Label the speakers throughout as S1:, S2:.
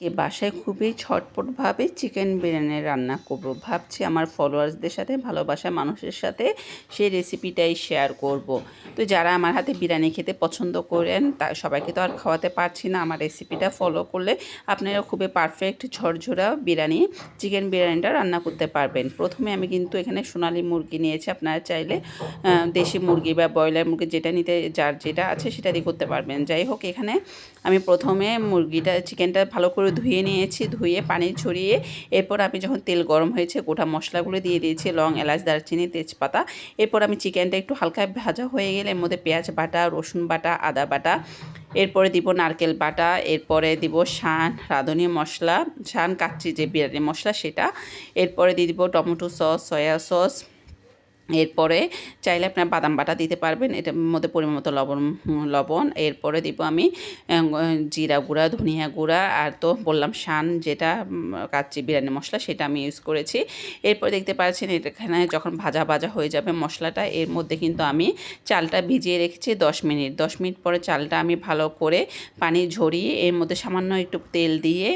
S1: কে বাসায় খুবই ছটপটভাবে চিকেন বিরিয়ানি রান্না করব। ভাবছি আমার ফলোয়ার্সদের সাথে ভালোবাসা মানুষের সাথে সেই রেসিপিটাই শেয়ার করব। তো যারা আমার হাতে বিরিয়ানি খেতে পছন্দ করেন, তা সবাইকে তো আর খাওয়াতে পারছি না। আমার রেসিপিটা ফলো করলে আপনারা খুবই পারফেক্ট ঝরঝরা বিরিয়ানি চিকেন বিরিয়ানিটা রান্না করতে পারবেন। প্রথমে আমি কিন্তু এখানে সোনালি মুরগি নিয়েছি, আপনারা চাইলে দেশি মুরগি বা ব্রয়লার মুরগি যেটা নিতে, যার যেটা আছে সেটা দিয়ে করতে পারবেন। যাই হোক, এখানে আমি প্রথমে মুরগিটা চিকেনটা ভালো করে ধুয়ে নিয়েছি, ধুয়ে পানি ছড়িয়ে এরপর আমি যখন তেল গরম হয়েছে, গোটা মশলাগুলো দিয়ে দিয়েছি, লং, এলাচ, দারচিনি, তেজপাতা। এরপর আমি চিকেনটা একটু হালকা ভাজা হয়ে গেলে এর মধ্যে পেঁয়াজ বাটা, রসুন বাটা, আদা বাটা। এরপরে দিব নারকেল বাটা, এরপরে দিব শান, রাঁধুনি মশলা, শান কাচ্চি যে বিরিয়ানি মশলা সেটা। এরপরে দিয়ে দিব টমেটো সস, সয়া সস এরপরে চাইলে আপনার বাদাম বাটা দিতে পারবেন, এটার মধ্যে পরিমাণ মতো লবণ লবণ। এরপরে দিব আমি জিরা গুঁড়া, ধনিয়া গুঁড়া, আর তো বললাম শান যেটা কাচ্চি বিরিয়ানি মশলা সেটা আমি ইউজ করেছি। এরপর দেখতে পাচ্ছেন এখানে যখন ভাজা ভাজা হয়ে যাবে মশলাটা, এর মধ্যে কিন্তু আমি চালটা ভিজিয়ে রেখেছি দশ মিনিট। দশ মিনিট পরে চালটা আমি ভালো করে পানি ঝরিয়ে, এর মধ্যে সামান্য একটু তেল দিয়ে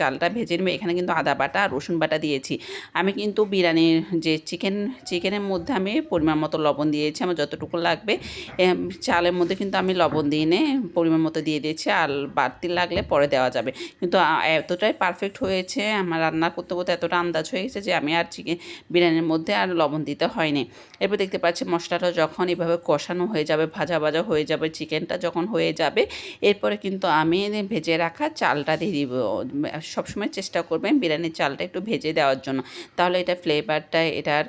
S1: চালটা ভেজে নেবে। এখানে কিন্তু আদা বাটা আর রসুন বাটা দিয়েছি। আমি কিন্তু বিরিয়ানির যে চিকেন, চিকেনের চালের মধ্যে আমি পরিমাণ মতো লবণ দিয়েছি, আমার যতটুকু লাগবে। চালের মধ্যে কিন্তু আমি লবণ দিয়ে নে, পরিমাণ মতো দিয়ে দিয়েছি, আর বাড়তি লাগলে পরে দেওয়া যাবে। কিন্তু এতটাই পারফেক্ট হয়েছে, আমার রান্না করতে করতে এতটা আন্দাজ হয়ে গেছে যে আমি আর চিকেন বিরিয়ানির মধ্যে আর লবণ দিতে হয়নি। এরপর দেখতে পাচ্ছি মশলাটা যখন এভাবে কষানো হয়ে যাবে, ভাজা ভাজা হয়ে যাবে, চিকেনটা যখন হয়ে যাবে, এরপরে কিন্তু আমি ভেজে রাখা চালটা দিয়ে দিব। সবসময় চেষ্টা করবেন বিরিয়ানির চালটা একটু ভেজে দেওয়ার জন্য। তাহলে এটা ফ্লেভারটা এটার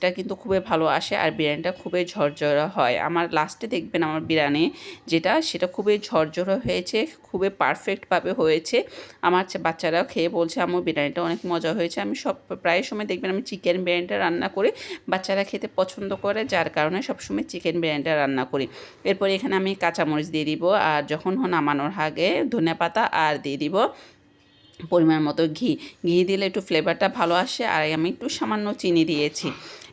S1: টেস্টটা কিন্তু খুবই ভালো আসে আর বিরিয়ানিটা খুবই ঝরঝরা হয়। আমার লাস্টে দেখবেন আমার বিরিয়ানি যেটা, সেটা খুবই ঝরঝরা হয়েছে, খুবই পারফেক্টভাবে হয়েছে। আমার বাচ্চারাও খেয়ে বলছে আমার বিরিয়ানিটা অনেক মজা হয়েছে। আমি সব প্রায় সময় দেখবেন আমি চিকেন বিরিয়ানিটা রান্না করি। বাচ্চারা খেতে পছন্দ করে, যার কারণে সবসময় চিকেন বিরিয়ানিটা রান্না করি। এরপর এখানে আমি কাঁচামরিচ দিয়ে দিব, আর যখন হন নামানোর আগে ধনে পাতা আর দিয়ে দিব। পরিমাণ মতো ঘি। ঘি দিলে একটু ফ্লেভারটা ভালো আসে আর আমি একটু সামান্য চিনি দিয়েছি।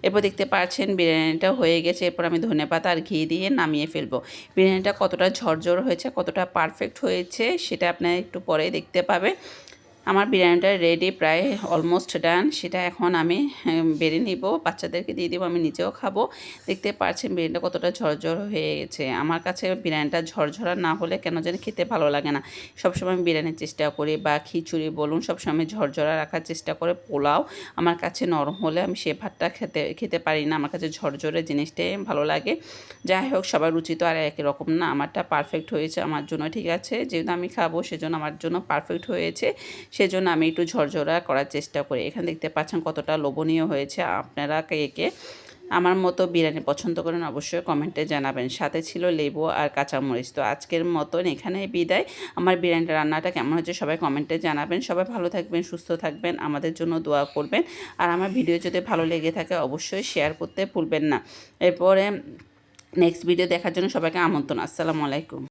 S1: এরপর দেখতে পাচ্ছেন বিরিয়ানিটা হয়ে গেছে। এরপর আমি ধনে পাতা আর ঘি দিয়ে নামিয়ে ফেলব। বিরিয়ানিটা কতটা ঝরঝর হয়েছে, কতটা পারফেক্ট হয়েছে, সেটা আপনার একটু পরে দেখতে পাবে আমার বিরিয়ানিটা রেডি প্রায় অলমোস্ট ডান সেটা এখন আমি বেড়ে নিব। বাচ্চাদেরকে দিয়ে দিব, আমি নিজেও খাব। দেখতে পাচ্ছেন বিরিয়ানিটা কতটা ঝরঝর হয়ে গেছে। আমার কাছে বিরিয়ানিটা ঝরঝরা না হলে কেন যেন খেতে ভালো লাগে না। সবসময় আমি বিরিয়ানির চেষ্টা করি বা খিচুড়ি বলুন, সবসময় ঝরঝরা রাখার চেষ্টা করে পোলাও। আমার কাছে নরম হলে আমি সে ভাতটা খেতে খেতে পারি না। আমার কাছে ঝরঝরে জিনিসটাই ভালো লাগে। যাই হোক, সবার রুচি তো আর একই রকম না। আমারটা পারফেক্ট হয়েছে আমার জন্য, ঠিক আছে? যেহেতু আমি খাব, সেজন্য আমার জন্য পারফেক্ট হয়েছে। সেজন্য আমি একটু ঝরঝরা করার চেষ্টা করি। এখানে দেখতে পাচ্ছেন কতটা লোভনীয় হয়েছে আপনারা কে আমার মতো বিরিয়ানি পছন্দ করেন অবশ্যই কমেন্টে জানাবেন। সাথে ছিল লেবু আর কাঁচামরিচ। তো আজকের মতন এখানে বিদায়। আমার বিরিয়ানিটা রান্নাটা কেমন হচ্ছে সবাই কমেন্টে জানাবেন। সবাই ভালো থাকবেন, সুস্থ থাকবেন, আমাদের জন্য দোয়া করবেন। আর আমার ভিডিও যদি ভালো লেগে থাকে অবশ্যই শেয়ার করতে ভুলবেন না। এরপরে নেক্সট ভিডিও দেখার জন্য সবাইকে আমন্ত্রণ। আসসালামু আলাইকুম।